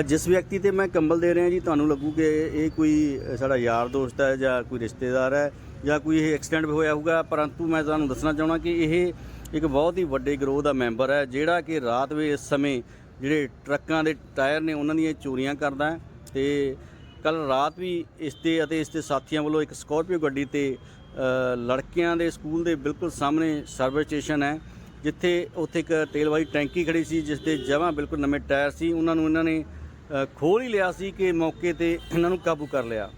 ਜਿਸ ਵਿਅਕਤੀ ਤੇ ਮੈਂ ਕੰਬਲ ਦੇ ਰਿਹਾ ਜੀ, ਤੁਹਾਨੂੰ ਲੱਗੂ ਕਿ ਇਹ ਕੋਈ ਸਾਡਾ ਯਾਰ ਦੋਸਤ ਹੈ ਜਾਂ ਕੋਈ ਰਿਸ਼ਤੇਦਾਰ ਹੈ ਜਾਂ ਕੋਈ ਇਹ ਐਕਸੀਡੈਂਟ ਹੋਇਆ ਹੋਊਗਾ। ਪਰੰਤੂ ਮੈਂ ਤੁਹਾਨੂੰ ਦੱਸਣਾ ਚਾਹਣਾ ਕਿ ਇਹ ਇੱਕ ਬਹੁਤ ਹੀ ਵੱਡੇ ਗਰੋਹ ਦਾ ਮੈਂਬਰ ਹੈ, ਜਿਹੜਾ ਕਿ ਰਾਤ ਵੇ ਇਸ ਸਮੇਂ ਜਿਹੜੇ ਟਰੱਕਾਂ ਦੇ ਟਾਇਰ ਨੇ, ਉਹਨਾਂ ਦੀਆਂ ਚੋਰੀਆਂ ਕਰਦਾ ਹੈ ਤੇ ਕੱਲ ਰਾਤ ਵੀ ਇਸ ਤੇ ਅਤੇ ਇਸ ਦੇ ਸਾਥੀਆਂ ਵੱਲੋਂ ਇੱਕ ਸਕਾਰਪੀਓ ਗੱਡੀ ਤੇ ਲੜਕਿਆਂ ਦੇ ਸਕੂਲ ਦੇ ਬਿਲਕੁਲ ਸਾਹਮਣੇ ਸਰਵਿਸ ਸਟੇਸ਼ਨ ਹੈ, ਜਿੱਥੇ ਉੱਥੇ ਇੱਕ ਤੇਲ ਵਾਲੀ ਟੈਂਕੀ ਖੜੀ ਸੀ, ਜਿਸ 'ਤੇ ਜਮਾਂ ਬਿਲਕੁਲ ਨਵੇਂ ਟਾਇਰ ਸੀ। ਉਹਨਾਂ ਨੂੰ ਇਹਨਾਂ ਨੇ ਖੋਲ ਹੀ ਲਿਆ ਸੀ ਕਿ ਮੌਕੇ ਤੇ ਇਹਨਾਂ ਨੂੰ ਕਾਬੂ ਕਰ ਲਿਆ।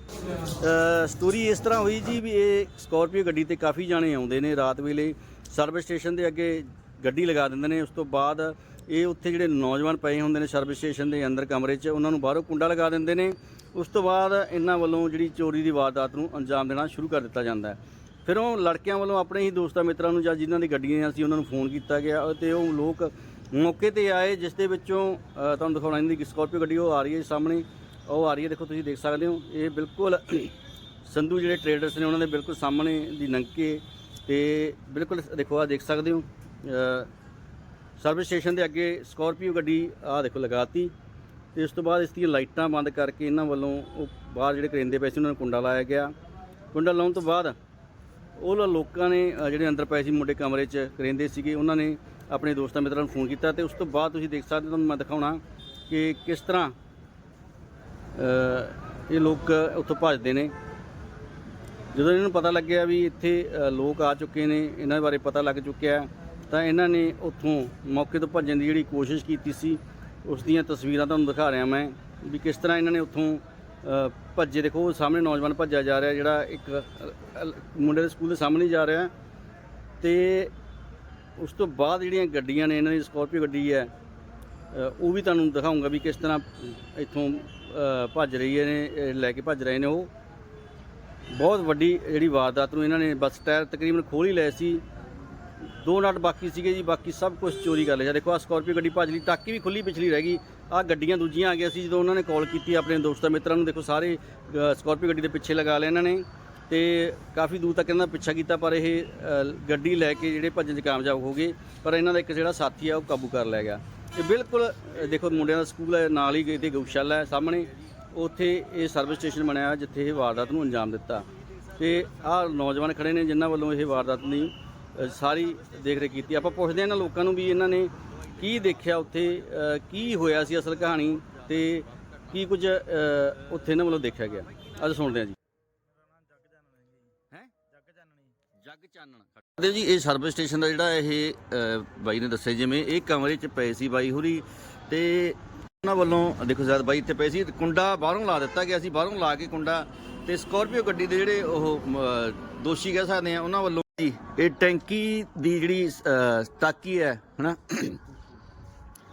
ਸਟੋਰੀ ਇਸ ਤਰ੍ਹਾਂ ਹੋਈ ਜੀ ਵੀ ਇਹ ਸਕਾਰਪੀਓ ਗੱਡੀ ਤੇ ਕਾਫੀ ਜਾਣੇ ਆਉਂਦੇ ਨੇ ਰਾਤ ਵੇਲੇ। ਸਰਵਿਸ ਸਟੇਸ਼ਨ ਦੇ ਅੱਗੇ ਗੱਡੀ ਲਗਾ ਦਿੰਦੇ ਨੇ, ਉਸ ਤੋਂ ਬਾਅਦ ਇਹ ਉੱਥੇ ਜਿਹੜੇ ਨੌਜਵਾਨ ਪਏ ਹੁੰਦੇ ਨੇ ਸਰਵਿਸ ਸਟੇਸ਼ਨ ਦੇ ਅੰਦਰ ਕਮਰੇ 'ਚ, ਉਹਨਾਂ ਨੂੰ ਬਾਹਰੋਂ ਕੁੰਡਾ ਲਗਾ ਦਿੰਦੇ ਨੇ। ਉਸ ਤੋਂ ਬਾਅਦ ਇਹਨਾਂ ਵੱਲੋਂ ਜਿਹੜੀ ਚੋਰੀ ਦੀ ਵਾਰਦਾਤ ਨੂੰ ਅੰਜਾਮ ਦੇਣਾ ਸ਼ੁਰੂ ਕਰ ਦਿੱਤਾ ਜਾਂਦਾ ਹੈ। ਫਿਰ ਉਹ ਲੜਕਿਆਂ ਵੱਲੋਂ ਆਪਣੇ ਹੀ ਦੋਸਤਾਂ ਮਿੱਤਰਾਂ ਨੂੰ ਜਾਂ ਜਿਨ੍ਹਾਂ ਦੀ ਗੱਡੀਆਂ ਸੀ ਉਹਨਾਂ ਨੂੰ ਫੋਨ ਕੀਤਾ ਗਿਆ ਤੇ ਉਹ ਲੋਕ ਮੌਕੇ ਤੇ ਆਏ ਜਿਸ ਦੇ ਵਿੱਚੋਂ ਅ, ਤੁਹਾਨੂੰ ਦਿਖਾਉਣਾ ਇਹਦੀ ਕਿ ਸਕਾਰਪੀਓ ਗੱਡੀ ਉਹ ਆ ਰਹੀ ਹੈ ਸਾਹਮਣੇ। ਉਹ ਆ ਰਹੀ ਹੈ ਦੇਖੋ ਤੁਸੀਂ ਦੇਖ ਸਕਦੇ ਹੋ। ਇਹ ਬਿਲਕੁਲ ਸੰਧੂ ਜਿਹੜੇ ਟਰੇਡਰਸ ਨੇ ਉਹਨਾਂ ਦੇ ਬਿਲਕੁਲ ਸਾਹਮਣੇ ਦੀ ਨੰਕੇ ਤੇ ਬਿਲਕੁਲ ਦੇਖੋ ਆ ਦੇਖ ਸਕਦੇ ਹੋ। ਸਰਵਿਸ ਸਟੇਸ਼ਨ ਦੇ ਅੱਗੇ ਸਕਾਰਪੀਓ ਗੱਡੀ ਆ ਦੇਖੋ ਲਗਾਤੀ। ਤੇ ਉਸ ਤੋਂ ਬਾਅਦ ਇਸ ਦੀਆਂ ਲਾਈਟਾਂ ਬੰਦ ਕਰਕੇ ਇਹਨਾਂ ਵੱਲੋਂ ਉਹ ਬਾਹਰ ਜਿਹੜੇ ਕਰਿੰਦੇ ਪਏ ਸੀ ਉਹਨਾਂ ਨੂੰ ਕੁੰਡਾ ਲਾਇਆ ਗਿਆ। ਕੁੰਡਾ ਲਾਉਣ ਤੋਂ ਬਾਅਦ ਉਹ ਲੋਕਾਂ ਨੇ ਅ, ਜਿਹੜੇ ਅੰਦਰ ਪਏ ਸੀ ਮੁੰਡੇ ਕਮਰੇ 'ਚ ਕਰਿੰਦੇ ਸੀਗੇ ਉਹਨਾਂ ਨੇ ਆਪਣੇ ਦੋਸਤਾਂ ਮਿੱਤਰਾਂ ਨੂੰ ਫੋਨ ਕੀਤਾ ਤੇ ਉਸ ਤੋਂ ਬਾਅਦ ਤੁਸੀਂ ਦੇਖ ਸਕਦੇ ਹੋ, ਤੁਹਾਨੂੰ ਮੈਂ ਦਿਖਾਉਣਾ ਕਿ ਕਿਸ ਤਰ੍ਹਾਂ ਇਹ ਲੋਕ ਉੱਥੋਂ ਭੱਜਦੇ ਨੇ। ਜਦੋਂ ਇਹਨਾਂ ਨੂੰ ਪਤਾ ਲੱਗਿਆ ਵੀ ਇੱਥੇ ਲੋਕ ਆ ਚੁੱਕੇ ਨੇ, ਇਹਨਾਂ ਬਾਰੇ ਪਤਾ ਲੱਗ ਚੁੱਕਿਆ ਤਾਂ ਇਹਨਾਂ ਨੇ ਉੱਥੋਂ ਮੌਕੇ ਤੋਂ ਭੱਜਣ ਦੀ ਜਿਹੜੀ ਕੋਸ਼ਿਸ਼ ਕੀਤੀ ਸੀ, ਉਸ ਦੀਆਂ ਤਸਵੀਰਾਂ ਤੁਹਾਨੂੰ ਦਿਖਾ ਰਿਹਾ ਮੈਂ, ਵੀ ਕਿਸ ਤਰ੍ਹਾਂ ਇਹਨਾਂ ਨੇ ਉੱਥੋਂ ਭੱਜੇ। ਦੇਖੋ, ਉਹ ਸਾਹਮਣੇ ਨੌਜਵਾਨ ਭੱਜਿਆ ਜਾ ਰਿਹਾ ਜਿਹੜਾ ਇੱਕ ਮੁੰਡੇ ਦੇ ਸਕੂਲ ਦੇ ਸਾਹਮਣੇ ਜਾ ਰਿਹਾ ਤੇ ਉਸ ਤੋਂ ਬਾਅਦ ਜਿਹੜੀਆਂ ਗੱਡੀਆਂ ਨੇ, ਇਹਨਾਂ ਦੀ ਸਕੋਰਪੀਓ ਗੱਡੀ ਹੈ ਉਹ ਵੀ ਤੁਹਾਨੂੰ ਦਿਖਾਉਂਗਾ ਵੀ ਕਿਸ ਤਰ੍ਹਾਂ ਇੱਥੋਂ ਭੱਜ ਰਹੀ ਹੈ ਨੇ ਲੈ ਕੇ ਭੱਜ ਰਹੇ ਨੇ ਉਹ। ਬਹੁਤ ਵੱਡੀ ਜਿਹੜੀ ਵਾਰਦਾਤ ਨੂੰ ਇਹਨਾਂ ਨੇ ਬੱਸ ਟਾਇਰ ਤਕਰੀਬਨ ਖੋਲ ਹੀ ਲਏ ਸੀ। ਦੋ ਨਟ ਬਾਕੀ ਸੀਗੇ ਜੀ, ਬਾਕੀ ਸਭ ਕੁਝ ਚੋਰੀ ਕਰ ਲਿਆ। ਦੇਖੋ ਆ ਸਕੋਰਪੀਓ ਗੱਡੀ ਭੱਜ ਲਈ ਟਾਕੀ ਵੀ ਖੁੱਲੀ ਪਿਛਲੀ ਰਹਿ ਗਈ। ਆ ਗੱਡੀਆਂ ਦੂਜੀਆਂ ਆ ਗਈਆਂ ਸੀ, ਜਦੋਂ ਉਹਨਾਂ ਨੇ ਕਾਲ ਕੀਤੀ ਆਪਣੇ ਦੋਸਤਾਂ ਮਿੱਤਰਾਂ ਨੂੰ, ਦੇਖੋ ਸਾਰੇ ਸਕੋਰਪੀਓ ਗੱਡੀ ਦੇ ਪਿੱਛੇ ਲਗਾ ਲਿਆ ਇਹਨਾਂ ਨੇ। ਤੇ ਕਾਫੀ ਦੂਰ ਤੱਕ ਇਹਨਾਂ ਦਾ ਪਿੱਛਾ ਕੀਤਾ ਪਰ ਇਹ ਅ, ਗੱਡੀ ਲੈ ਕੇ ਜਿਹੜੇ ਭੱਜਣ 'ਚ ਕਾਮਯਾਬ ਹੋ ਗਏ ਪਰ ਇਹਨਾਂ ਦਾ ਇੱਕ ਜਿਹੜਾ ਸਾਥੀ ਆ ਉਹ ਕਾਬੂ ਕਰ ਲਿਆ ਗਿਆ। ਇਹ ਬਿਲਕੁਲ ਅ, ਦੇਖੋ ਮੁੰਡਿਆਂ ਦਾ ਸਕੂਲ ਹੈ ਨਾਲ ਹੀ ਇਹਦੇ ਗਊਸ਼ਾਲਾ ਹੈ ਸਾਹਮਣੇ। ਉੱਥੇ ਇਹ ਸਰਵਿਸ ਸਟੇਸ਼ਨ ਬਣਿਆ ਹੋਇਆ ਜਿੱਥੇ ਇਹ ਵਾਰਦਾਤ ਨੂੰ ਅੰਜਾਮ ਦਿੱਤਾ। ਤੇ ਆਹ ਨੌਜਵਾਨ ਖੜੇ ਨੇ ਜਿਨ੍ਹਾਂ ਵੱਲੋਂ ਇਹ ਵਾਰਦਾਤ ਦੀ ਅ, ਸਾਰੀ ਦੇਖ ਰੇਖ ਕੀਤੀ। ਆਪਾਂ ਪੁੱਛਦੇ ਹਾਂ ਇਹਨਾਂ ਲੋਕਾਂ ਨੂੰ ਵੀ ਇਹਨਾਂ ਨੇ ਕੀ ਦੇਖਿਆ ਉੱਥੇ ਅ, ਕੀ ਹੋਇਆ ਸੀ ਅਸਲ ਕਹਾਣੀ ਤੇ ਕੀ ਕੁਝ ਅ, ਉੱਥੇ ਇਹਨਾਂ ਵੱਲੋਂ ਦੇਖਿਆ ਗਿਆ। ਅੱਜ ਸੁਣਦੇ ਹਾਂ ਜੀ ਹੈ ਜੱਗ ਜੀ ਇਹ ਸਰਵਿਸ ਸਟੇਸ਼ਨ ਦਾ ਜਿਹੜਾ ਇਹ ਅ, ਬਾਈ ਨੇ ਦੱਸਿਆ ਜਿਵੇਂ ਇਹ ਕਮਰੇ 'ਚ ਪਏ ਸੀ ਬਾਈ ਹੁਰੀ ਤੇ ਉਹਨਾਂ ਵੱਲੋਂ ਦੇਖੋ ਜਦ ਬਾਈ ਇੱਥੇ ਪਏ ਸੀ ਕੁੰਡਾ ਬਾਹਰੋਂ ਲਾ ਦਿੱਤਾ ਗਿਆ ਸੀ ਬਾਹਰੋਂ ਲਾ ਕੇ ਕੁੰਡਾ ਤੇ ਸਕਾਰਪੀਓ ਗੱਡੀ ਦੇ ਜਿਹੜੇ ਉਹ ਮ, ਦੋਸ਼ੀ ਕਹਿ ਸਕਦੇ ਆ ਉਹਨਾਂ ਵੱਲੋਂ ਜੀ ਇਹ ਟੈਂਕੀ ਦੀ ਜਿਹੜੀ ਅ, ਟਾਕੀ ਹੈ ਹਨਾ?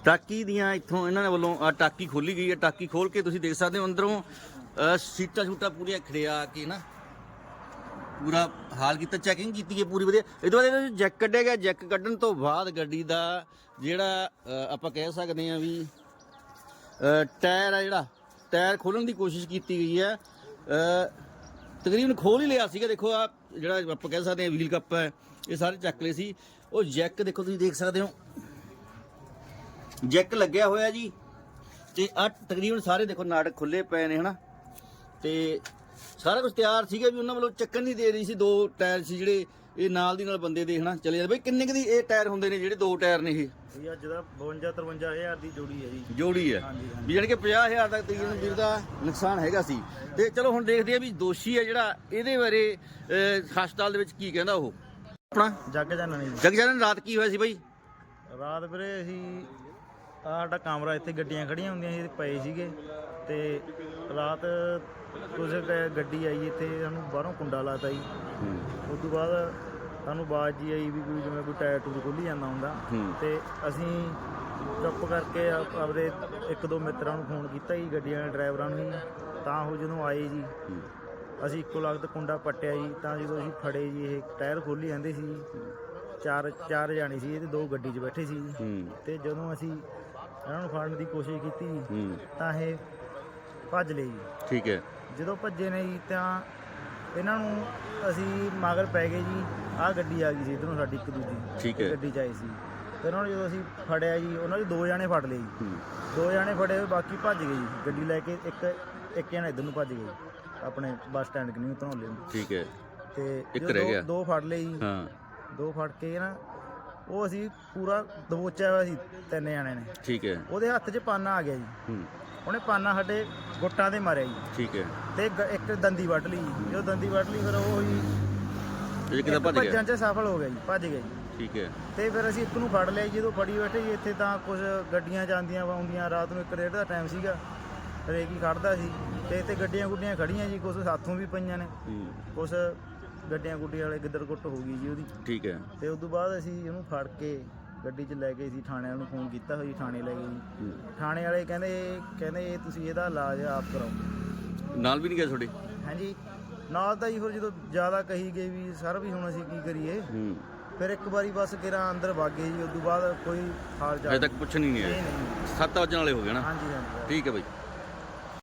ਟਾਕੀ ਦੀਆਂ ਇੱਥੋਂ ਇਹਨਾਂ ਦੇ ਵੱਲੋਂ ਆ ਟਾਕੀ ਖੋਲੀ ਗਈ ਹੈ ਟਾਕੀ ਖੋਲ ਕੇ ਤੁਸੀਂ ਦੇਖ ਸਕਦੇ ਹੋ ਅੰਦਰੋਂ ਅਹ ਸੀਟਾਂ ਛੂਟਾਂ ਪੂਰੀਆਂ ਖੜਿਆ ਕੇ ਨਾ। ਪੂਰਾ ਹਾਲ ਕੀਤਾ ਚੈਕਿੰਗ ਕੀਤੀ ਹੈ ਪੂਰੀ ਵਧੀਆ। ਇਹ ਤੋਂ ਬਾਅਦ ਇਹਦੇ ਜੈਕ ਕੱਢਿਆ ਗਿਆ। ਜੈਕ ਕੱਢਣ ਤੋਂ ਬਾਅਦ ਗੱਡੀ ਦਾ ਜਿਹੜਾ ਅ, ਆਪਾਂ ਕਹਿ ਸਕਦੇ ਹਾਂ ਵੀ ਅ, ਟਾਇਰ ਆ ਜਿਹੜਾ ਟਾਇਰ ਖੋਲਣ ਦੀ ਕੋਸ਼ਿਸ਼ ਕੀਤੀ ਗਈ ਹੈ। ਅ, ਤਕਰੀਬਨ ਖੋਲ ਹੀ ਲਿਆ ਸੀਗਾ। ਦੇਖੋ ਆ ਜਿਹੜਾ ਆਪਾਂ ਕਹਿ ਸਕਦੇ ਹਾਂ ਵੀਲ ਕੱਪ ਹੈ ਇਹ ਸਾਰੇ ਚੱਕ ਲਏ ਸੀ। ਉਹ ਜੈਕ ਦੇਖੋ ਤੁਸੀਂ ਦੇਖ ਸਕਦੇ ਹੋ। ਜੈਕ ਲੱਗਿਆ ਹੋਇਆ ਜੀ। ਤੇ ਆ ਤਕਰੀਬਨ ਸਾਰੇ ਦੇਖੋ ਨਾਟਕ ਖੁੱਲੇ ਪਏ ਨੇ ਹਨਾ। ਤੇ ਸਾਰਾ ਕੁਝ ਤਿਆਰ ਸੀਗਾ ਵੀ ਉਹਨਾਂ ਵੱਲੋਂ ਚੱਕਣ ਨਹੀਂ ਦੇ ਰਹੀ ਸੀ ਦੋ ਟਾਇਰ ਸੀ ਜਿਹੜੇ ਇਹ ਨਾਲ ਦੀ ਨਾਲ ਬੰਦੇ ਦੇ ਹਨਾ? ਚਲੇ ਜਾਂਦੇ ਬਈ ਕਿੰਨੇ ਕੁ ਦੀ ਇਹ ਟਾਇਰ ਹੁੰਦੇ ਨੇ ਜਿਹੜੇ ਦੋ ਟਾਇਰ ਨੇ ਇਹ? ਇਹ ਅੱਜ ਦਾ 52 53000 ਦੀ ਜੋੜੀ ਹੈ ਜੀ। ਜੋੜੀ ਹੈ। ਹਾਂਜੀ, ਹਾਂਜੀ। ਵੀ ਜਾਣੀ ਕਿ 50000 ਤੱਕ ਤਕਰੀਬਨ ਵੀਰ ਦਾ ਨੁਕਸਾਨ ਹੈਗਾ ਸੀ। ਤੇ ਚਲੋ ਹੁਣ ਦੇਖਦੇ ਆ ਵੀ ਦੋਸ਼ੀ ਹੈ ਜਿਹੜਾ ਇਹਦੇ ਬਾਰੇ ਅਹ, ਹਸਪਤਾਲ ਦੇ ਵਿੱਚ ਕੀ ਕਹਿੰਦਾ ਉਹ? ਆਪਣਾ? ਜੱਗ ਜਾਣਣੀ ਜੀ। ਜਗਜਾਨਨ ਰਾਤ ਕੀ ਹੋਇਆ ਸੀ ਬਾਈ? ਰਾਤ ਵੀਰੇ ਅਸੀਂ ਆਹ ਸਾਡਾ ਕਮਰਾ ਇੱਥੇ ਗੱਡੀਆਂ ਖੜੀਆਂ ਹੁੰਦੀਆਂ ਸੀ ਪਏ ਸੀਗੇ। ਤੇ ਰਾਤ ਕੁਝ ਗੱਡੀ ਆਈ ਇੱਥੇ ਸਾਨੂੰ ਬਾਹਰੋਂ ਕੁੰਡਾ ਲਾਤਾ ਜੀ। ਉਸ ਤੋਂ ਬਾਅਦ ਸਾਨੂੰ ਆਵਾਜ਼ ਜੀ ਆਈ ਵੀ ਕੋਈ ਜਿਵੇਂ ਕੋਈ ਟਾਇਰ ਟੂਰ ਖੁੱਲੀ ਜਾਂਦਾ ਹੁੰਦਾ। ਤੇ ਅਸੀਂ ਚੁੱਪ ਕਰਕੇ ਆਪ- ਆਪਦੇ ਇੱਕ ਦੋ ਮਿੱਤਰਾਂ ਨੂੰ ਫੋਨ ਕੀਤਾ ਜੀ ਗੱਡੀਆਂ ਦੇ ਡਰਾਈਵਰਾਂ ਨੂੰ ਜੀ। ਤਾਂ ਉਹ ਜਦੋਂ ਆਏ ਜੀ ਅਸੀਂ ਇੱਕੋ ਲਗਤ ਕੁੰਡਾ ਪੱਟਿਆ ਜੀ। ਤਾਂ ਜਦੋਂ ਅਸੀਂ ਫੜੇ ਜੀ ਇਹ ਟਾਇਰ ਖੋਲੀ ਜਾਂਦੇ ਸੀ। ਜੀ ਚਾਰ ਚਾਰ ਜਾਣੇ ਸੀ ਇਹ ਤੇ ਦੋ ਗੱਡੀ 'ਚ ਬੈਠੇ ਸੀ। ਜੀ ਹੂੰ। ਤੇ ਜਦੋਂ ਅਸੀਂ ਇਹਨਾਂ ਨੂੰ ਫੜਨ ਦੀ ਕੋਸ਼ਿਸ਼ ਕੀਤੀ ਜੀ, ਹੂੰ। ਤਾਂ ਇਹ ਭੱਜ ਲਏ ਜੀ। ਠੀਕ ਹੈ। ਜਦੋਂ ਭੱਜੇ ਨੇ ਜੀ ਤਾਂ ਇਹਨਾਂ ਨੂੰ ਅਸੀਂ ਮਗਰ ਪੈ ਗਏ ਜੀ। ਆਹ ਗੱਡੀ ਆ ਗਈ ਸੀ ਇਧਰੋਂ ਸਾਡੀ ਇੱਕ ਦੂਜੀ। ਠੀਕ ਹੈ। ਗੱਡੀ ਚ ਆਈ ਸੀ। ਤੇ ਉਹਨਾਂ ਨੂੰ ਜਦੋਂ ਅਸੀਂ ਫੜਿਆ ਜੀ ਉਹਨਾਂ ਦੇ ਦੋ ਜਾਣੇ ਫੜ ਲਏ ਜੀ। ਹੂੰ। ਦੋ ਜਾਣੇ ਫੜੇ ਹੋਏ ਬਾਕੀ ਭੱਜ ਗਏ ਜੀ। ਗੱਡੀ ਲੈ ਕੇ ਇੱਕ ਇੱਕ ਜਣਾ ਇੱਧਰ ਨੂੰ ਭੱਜ ਗਿਆ ਜੀ। ਆਪਣੇ ਬੱਸ ਸਟੈਂਡ ਕਨੀ ਧਨੌਲੇ ਨੂੰ। ਠੀਕ ਹੈ। ਤੇ ਇੱਕ ਜਦੋਂ ਰਹਿ ਗਿਆ। ਦੋ ਫੜ ਲਏ ਜੀ। ਹਾਂ। ਦੋ ਫੜ ਕੇ ਨਾ ਉਹ ਅਸੀਂ ਪੂਰਾ ਦਬੋਚਿਆ ਹੋਇਆ ਸੀ ਤਿੰਨ ਜਣੇ ਨੇ। ਠੀਕ ਹੈ। ਉਹਦੇ ਹੱਥ 'ਚ ਪਾਨਾ ਆ ਗਿਆ ਜੀ। ਹੂੰ। ਉਹਨੇ ਪਾਨਾ ਸਾਡੇ ਗੁੱਟਾਂ ਤੇ ਮਾਰਿਆ ਜੀ। ਠੀਕ ਹੈ। ਤੇ ਗ- ਇੱਕ ਦੰਦੀ ਵੱਢ ਲਈ ਜੀ। ਜਦੋਂ ਦੰਦੀ ਵੱਢ ਲਈ ਫਿਰ ਉਹ ਜੀ ਇਹ ਕਿਦਾਂ ਇੱਕ ਭੱਜ ਗਿਆ? ਭੱਜਣ 'ਚ ਸਫਲ ਹੋ ਗਿਆ ਜੀ ਭੱਜ ਗਿਆ ਜੀ। ਠੀਕ ਹੈ। ਤੇ ਫਿਰ ਅਸੀਂ ਇੱਕ ਨੂੰ ਫੜ ਲਿਆ ਜੀ ਜਦੋਂ ਫੜੀ ਬੈਠੇ ਜੀ ਇੱਥੇ ਤਾਂ ਕੁਝ ਗੱਡੀਆਂ ਜਾਂਦੀਆਂ ਆਉਂਦੀਆਂ। ਰਾਤ ਨੂੰ ਇੱਕ ਡੇਢ ਦਾ ਟਾਈਮ ਸੀਗਾ। ਹੀ ਖੜਦਾ ਸੀ। ਤੇ ਇੱਥੇ ਗੱਡੀਆਂ ਗੁੱਡੀਆਂ ਖੜੀਆਂ ਜੀ ਕੁਝ ਸਾਥੋਂ ਵੀ ਪਈਆਂ ਨੇ। ਹੂੰ। ਕੁਝ ਗੱਡੀਆਂ ਗੁੱਡੀਆਂ ਵਾਲੇ ਗਿੱਦੜ ਕੁੱਟ ਹੋ ਗਈ ਜੀ ਉਹਦੀ। ਠੀਕ ਹੈ। ਤੇ ਉਸ ਤੋਂ ਬਾਅਦ ਅਸੀਂ ਉਹਨੂੰ ਫੜ ਕੇ ਗੱਡੀ 'ਚ ਲੈ ਕੇ ਅਸੀਂ ਥਾਣੇ ਵਾਲਿਆਂ ਨੂੰ ਫੋਨ ਕੀਤਾ ਹੋਈ ਥਾਣੇ ਲੈ ਗਏ ਜੀ। ਥਾਣੇ ਵਾਲੇ ਕਹਿੰਦੇ ਕਹਿੰਦੇ ਤੁਸੀਂ ਇਹਦਾ ਇਲਾਜ ਆਪ ਕਰਾਓ। ਨਾਲ ਵੀ ਨਹੀਂ ਗਿਆ ਤੁਹਾਡੇ? ਹਾਂਜੀ ਨਾਲ ਤਾਂ ਜੀ ਫਿਰ ਜਦੋਂ ਜ਼ਿਆਦਾ ਕਹੀ ਗਈ ਵੀ ਸਰ ਵੀ ਹੁਣ ਅਸੀਂ ਕੀ ਕਰੀਏ? ਹੂੰ। ਫਿਰ ਇੱਕ ਵਾਰੀ ਬਸ ਕਿਰਾਂ ਅੰਦਰ ਵਗ ਗਏ ਜੀ ਉਸ ਤੋਂ ਬਾਅਦ ਕੋਈ ਹਾਲ ਅਜੇ ਚਾਲ ਤੱਕ ਪੁੱਛਣ ਹੀ ਨਹੀਂ ਨਹੀਂ ਆਇਆ ਨਹੀਂ। 7 ਵਜਣ ਵਾਲੇ ਹੋ ਗਏ ਨਾ? ਹਾਂਜੀ ਹਾਂਜੀ। ਠੀਕ ਹੈ ਬਾਈ।